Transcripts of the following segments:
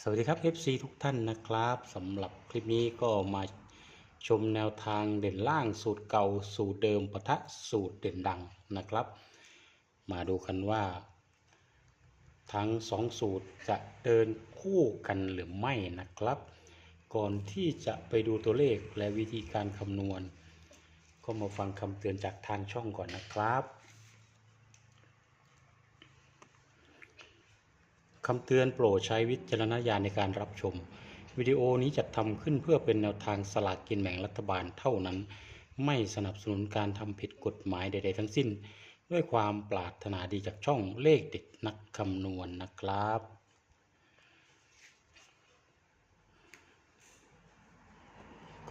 สวัสดีครับ FC ทุกท่านนะครับสำหรับคลิปนี้ก็มาชมแนวทางเด่นล่างสูตรเก่าสูตรเดิมปะทะสูตรเด่นดังนะครับ มาดูกันว่า ทั้งสองสูตรจะเดินคู่กันหรือไม่นะครับ ก่อนที่จะไปดูตัวเลขและวิธีการคำนวณ ก็มาฟังคำเตือนจากทางช่องก่อนนะครับ คำเตือนโปรดใช้วิจารณญาณในการรับชม วิดีโอนี้จัดทำขึ้นเพื่อเป็นแนวทางสลากกินแบ่งรัฐบาลเท่านั้น ไม่สนับสนุนการทำผิดกฎหมายใดๆทั้งสิ้น ด้วยความปรารถนาดีจากช่องเลขเด็ดนักคำนวณนะครับ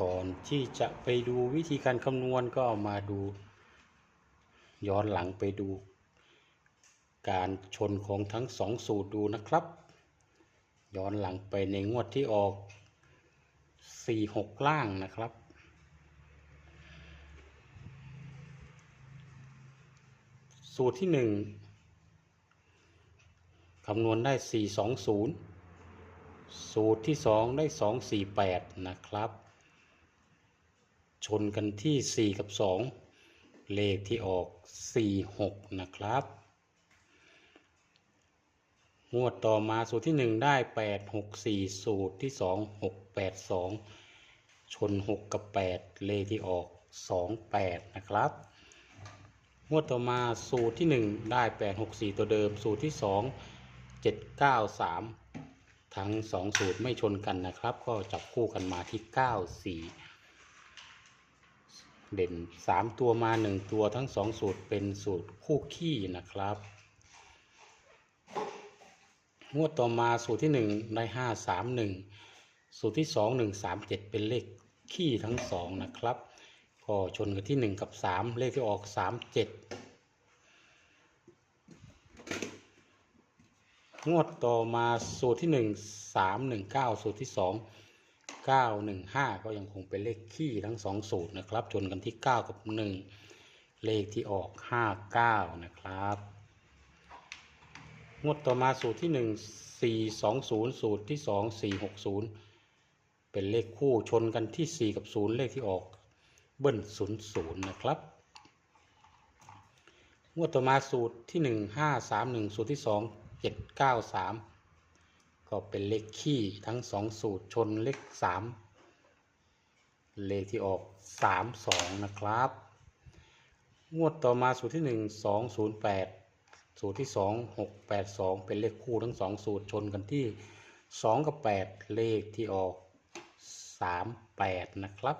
ก่อนที่จะไปดูวิธีการคำนวณก็มาดู ย้อนหลังไปดู การชนของทั้งสองสูตรดูนะครับ ย้อนหลังไปในงวดที่ออก 4-6 ล่างนะครับ สูตรที่ 1 คำนวณได้ 420 สูตรที่ 2 ได้ 248 นะครับ ชนกันที่ 4 กับ 2 เลขที่ออก 46 นะครับ งวดต่อมาสูตรที่1ได้8 6 4สูตรที่2 6 8 2ชน6กับ8เลขที่ออก2 8นะครับ งวดต่อมาสูตรที่1ได้8 6 4ตัวเดิม สูตรที่2 7 9 3ทั้ง2สูตรไม่ชนกันนะครับ ก็จับคู่กันมาที่9 4เด่น 3 ตัวมา 1 ตัวทั้ง 2 สูตรเป็นสูตรคู่ขี้นะครับ งวดต่อมาสูตรที่1ได้5 3 1สูตรที่2 1 3 7เป็นเลขขี้ทั้ง2นะครับก็ชนกันที่1กับ3เลขที่ออก3 7งวดต่อมาสูตรที่1 3 1 9สูตรที่2 9 1 5ก็ยังคงเป็นเลขขี้ทั้ง2สูตรนะครับ ชนกันที่9กับ1เลขที่ออก5 9นะครับ งวดต่อมาสูตรที่หนึ่งสี่สองศูนย์สูตรที่สองสี่หกศูนย์เป็นเลขคู่ชนกันที่สี่กับศูนย์เลขที่ออกเบิ้ลศูนย์ศูนย์นะครับ งวดต่อมาสูตรที่หนึ่งห้าสามหนึ่งสูตรที่สองเจ็ดเก้าสามก็เป็นเลขขี้ทั้งสองสูตรชนเลขสามเลขที่ออกสามสองนะครับ งวดต่อมาสูตรที่หนึ่งสองศูนย์แปด สูตรที่สองหกแปดสองเป็นเลขคู่ทั้งสองสูตรชนกันที่สองกับแปดเลขที่ออกสามแปดนะครับ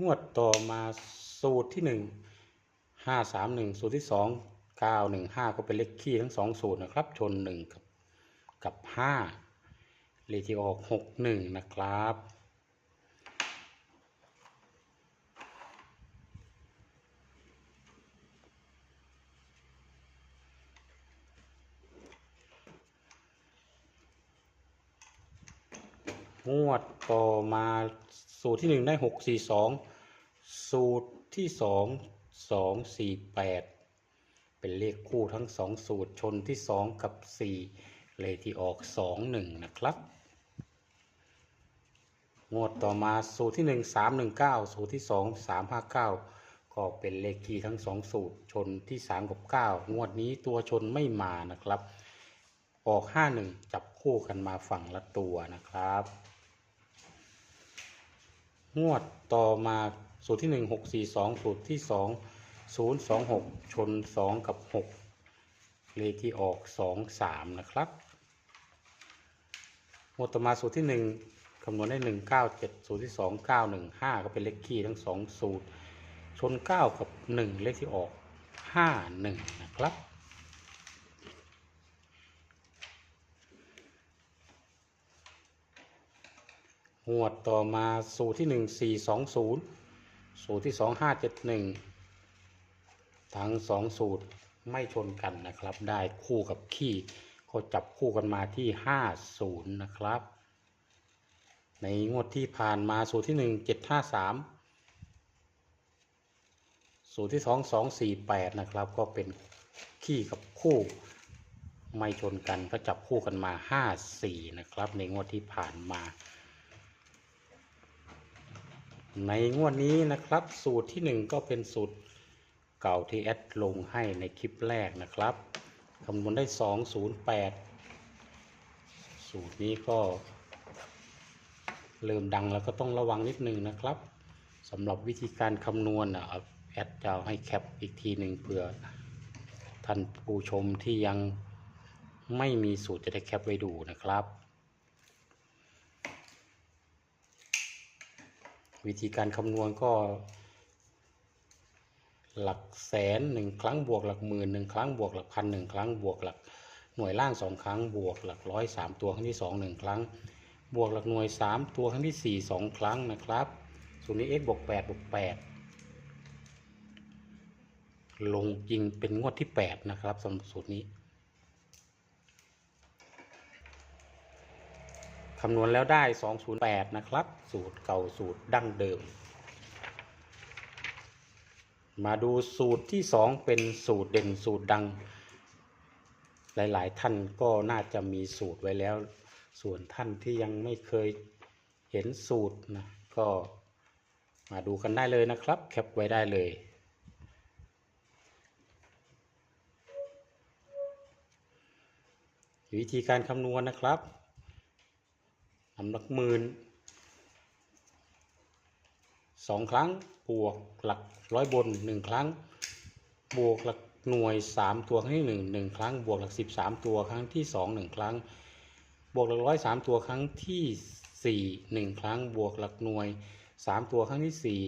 งวดต่อมาสูตรที่หนึ่งห้าสามหนึ่งสูตรที่สองเก้าหนึ่งห้าก็เป็นเลขคี่ทั้งสองสูตรนะครับ ชนหนึ่งกับกับห้า เลขที่ออกหกหนึ่งนะครับ งวดต่อมาสูตรที่หนึ่งได้หกสี่สองสูตรที่สองสองสี่แปดเป็นเลขคู่ทั้งสองสูตรชนที่สองกับสี่เลขที่ออกสองหนึ่งนะครับ งวดต่อมาสูตรที่หนึ่งสามหนึ่งเก้าสูตรที่สองสามห้าเก้าก็เป็นเลขคีย์ทั้งสองสูตรชนที่สามกับเก้างวดนี้ตัวชนไม่มานะครับ ออกห้าหนึ่งจับคู่กันมาฝั่งละตัวนะครับ งวดต่อมาสูตรที่หนึ่งหกสี่สองสูตรที่สองศูนย์สองหกชนสองกับหกเลขที่ออกสองสามนะครับ งวดต่อมาสูตรที่หนึ่ง คำนวณได้หนึ่งเก้าเจ็ดสูตรที่สองเก้าหนึ่งห้าก็เป็นเลขคีย์ทั้งสองสูตร ชนเก้ากับหนึ่งเลขที่ออกห้าหนึ่งนะครับงวดต่อมาสูตรที่หนึ่งสี่สองศูนย์สูตรที่สองห้าเจ็ดหนึ่งทั้งสองสูตรไม่ชนกันนะครับ ได้คู่กับขี้ก็จับคู่กันมาที่ห้าศูนย์นะครับ ในงวดที่ผ่านมาสูตรที่หนึ่งเจ็ดห้าสามสูตรที่สองสองสี่แปดนะครับ ก็เป็นขี้กับคู่ไม่ชนกันก็จับคู่กันมาห้าสี่นะครับ ในงวดที่ผ่านมา ในงวดนี้นะครับ สูตรที่หนึ่งก็เป็นสูตรเก่าที่แอดลงให้ในคลิปแรกนะครับคำนวณได้สองศูนย์แปดสูตรนี้ก็ เริ่มดังแล้วก็ต้องระวังนิดนึงนะครับสำหรับวิธีการคำนวณนะแอดจะเอาให้แคปอีกทีหนึ่งเผื่อท่านผู้ชมที่ยังไม่มีสูตรจะได้แคปไว้ดูนะครับ วิธีการคำนวณก็ หลักแสนหนึ่งครั้งบวกหลักหมื่นหนึ่งครั้งบวกหลักพันหนึ่งครั้งบวกหลักหน่วยล่างสองครั้งบวกหลักร้อยสามตัวครั้งที่สองหนึ่งครั้ง บวกหลักหน่วยสามตัวครั้งที่สี่สองครั้งนะครับสูตรนี้ x บวกแปดบวกแปดลงจริงเป็นงวดที่แปดนะครับสำหรับสูตรนี้คำนวณแล้วได้ 208 นะครับ สูตรเก่าสูตรดั้งเดิม มาดูสูตรที่ 2 เป็นสูตรเด่นสูตรดัง หลาย ๆ ท่านก็น่าจะมีสูตรไว้แล้ว ส่วนท่านที่ยังไม่เคยเห็นสูตรนะก็มาดูกันได้เลยนะครับ แคปไว้ได้เลย วิธีการคำนวณนะครับทำหลักหมื่นสองครั้งบวกหลักร้อยบนหนึ่งครั้ง บวกหลักหน่วยสามตัวครั้งที่หนึ่งหนึ่งครั้ง บวกหลักสิบสามตัวครั้งที่สองหนึ่งครั้ง บวกหลักร้อยสามตัวครั้งที่สี่หนึ่งครั้งบวกหลักหน่วยสามตัวครั้งที่สี่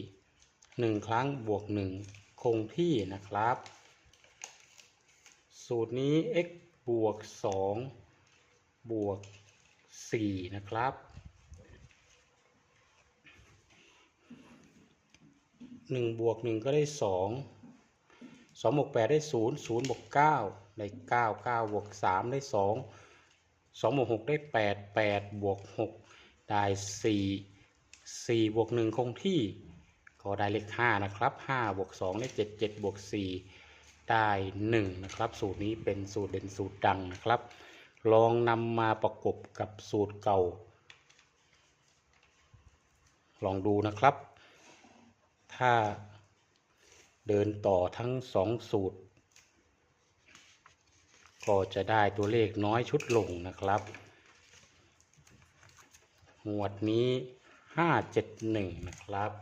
หนึ่งครั้งบวกหนึ่งคงที่นะครับ สูตรนี้ x บวกสองบวกสี่นะครับหนึ่งบวกหนึ่งก็ได้สองสองบวกแปดได้ศูนย์ศูนย์บวกเก้าได้เก้าเก้าบวกสามได้สอง สองบวกหกได้แปดแปดบวกหกได้สี่สี่บวกหนึ่งคงที่ ก็ได้เลขห้านะครับห้าบวกสองได้เจ็ดเจ็ดบวกสี่ได้หนึ่งนะครับ สูตรนี้เป็นสูตรเด่นสูตรดังนะครับ ลองนำมาประกบกับสูตรเก่า ลองดูนะครับ ถ้าเดินต่อทั้งสองสูตร ก็จะได้ตัวเลขน้อยชุดลงนะครับหมวดนี้ห้าเจ็ดหนึ่งนะครับ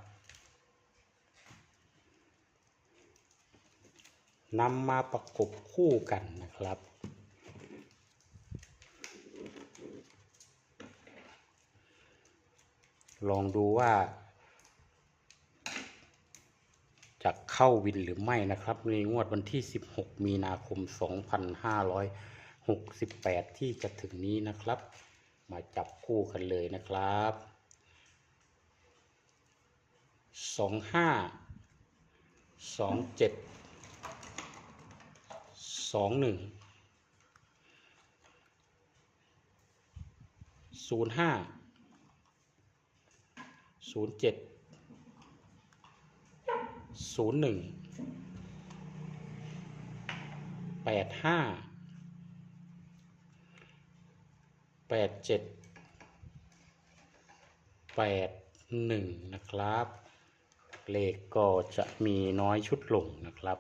นำมาประกบคู่กันนะครับ ลองดูว่า จะ เข้าวินหรือไม่นะครับ ในงวดวันที่ 16 มีนาคม 2568 ที่จะถึงนี้นะครับ มาจับคู่กันเลยนะครับ 25 27 21 05ศูนย์เจ็ด ศูนย์หนึ่งแปดห้าแปดเจ็ดแปดหนึ่งนะครับ เลขก็จะมีน้อยชุดลงนะครับ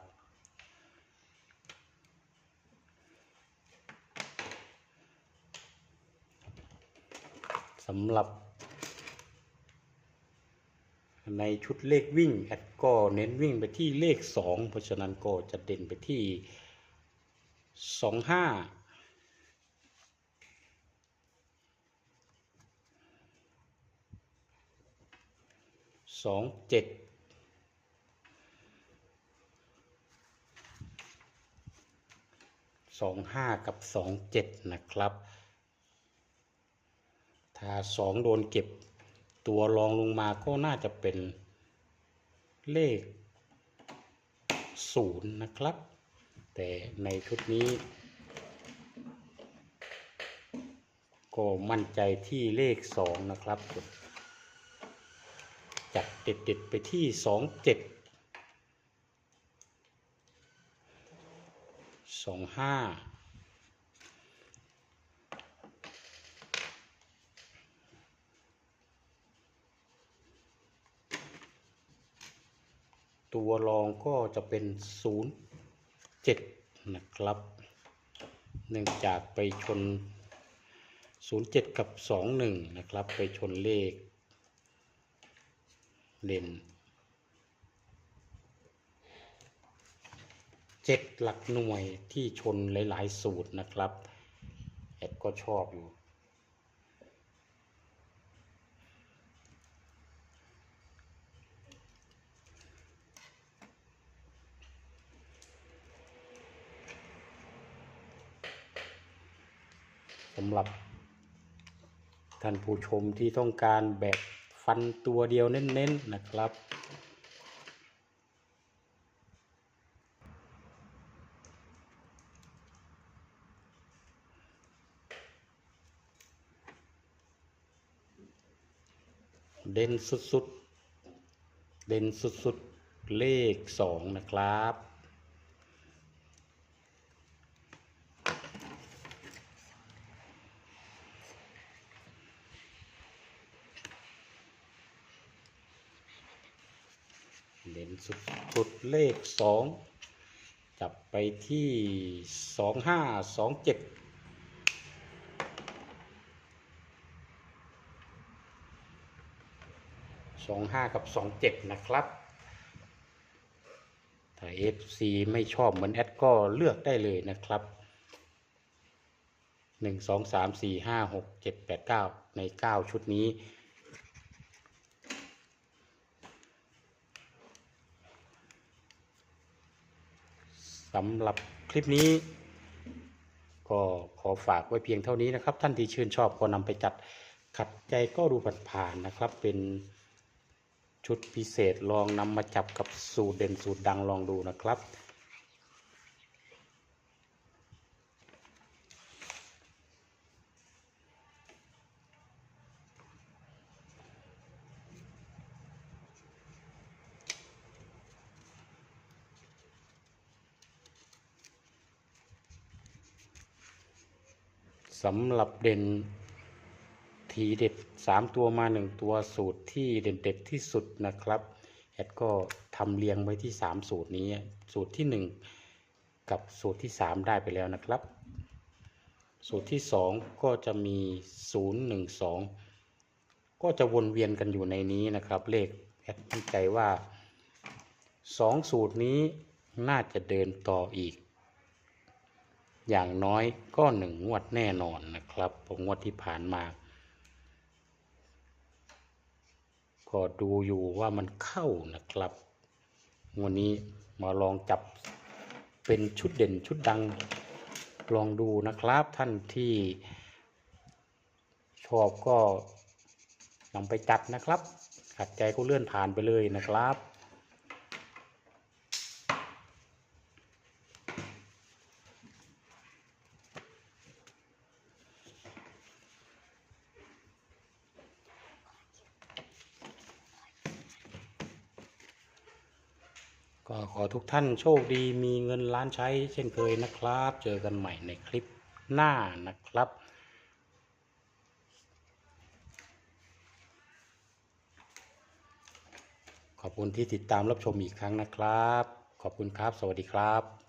สำหรับ ในชุดเลขวิ่งแอดก็เน้นวิ่งไปที่เลขสองเพราะฉะนั้นก็จะเด่นไปที่สองห้าสองเจ็ดสองห้ากับสองเจ็ดนะครับ ถ้าสองโดนเก็บ ตัวรองลงมาก็น่าจะเป็นเลขศูนย์นะครับ แต่ในชุดนี้ ก็มั่นใจที่เลขสองนะครับ จัดติดๆไปที่สองเจ็ดสองห้า รองก็จะเป็นศูนย์เจ็ดนะครับ เนื่องจากไปชน 07 กับ 21 นะครับ ไปชนเลขเด่นเจ็ดหลักหน่วยที่ชนหลาย ๆ สูตรนะครับ แอดก็ชอบอยู่ำหรับท่านผู้ชมที่ต้องการแบบฟันตัวเดียวเน้นๆนะครับ เด่นสุดๆ เด่นสุดๆ เลขสองนะครับ เด่น สุดเลขสองจับไปที่สองห้าสองเจ็ดสองห้ากับสองเจ็ดนะครับถ้า FC ไม่ชอบเหมือนแอดก็เลือกได้เลยนะครับหนึ่งสองสามสี่ห้าหกเจ็ดแปดเก้าในเก้าชุดนี้ สำหรับคลิปนี้ ก็ขอฝากไว้เพียงเท่านี้นะครับ ท่านที่ชื่นชอบก็นำไปจัดขัดใจก็ดูผ่านๆนะครับ เป็นชุดพิเศษลองนำมาจับกับสูตรเด่นสูตรดังลองดูนะครับ สำหรับเด่นทีเด็ดสามตัวมาหนึ่งตัวสูตรที่เด่นเด็ดที่สุดนะครับแอดก็ทำเรียงไว้ที่สามสูตรนี้ สูตรที่หนึ่งกับสูตรที่สามได้ไปแล้วนะครับ สูตรที่สองก็จะมีศูนย์หนึ่งสองก็จะวนเวียนกันอยู่ในนี้นะครับ เลขแอดมั่นใจว่าสองสูตรนี้น่าจะเดินต่ออีก อย่างน้อยก็หนึ่งงวดแน่นอนนะครับผมงวดที่ผ่านมาก็ดูอยู่ว่ามันเข้านะครับวันนี้มาลองจับเป็นชุดเด่นชุดดังลองดูนะครับท่านที่ชอบก็นำไปจัดนะครับขัดใจก็เลื่อนผ่านไปเลยนะครับ ก็ขอ ทุกท่านโชคดีมีเงินล้านใช้เช่นเคยนะครับ เจอกันใหม่ในคลิปหน้านะครับขอบคุณที่ติดตามรับชมอีกครั้งนะครับ ขอบคุณครับ สวัสดีครับ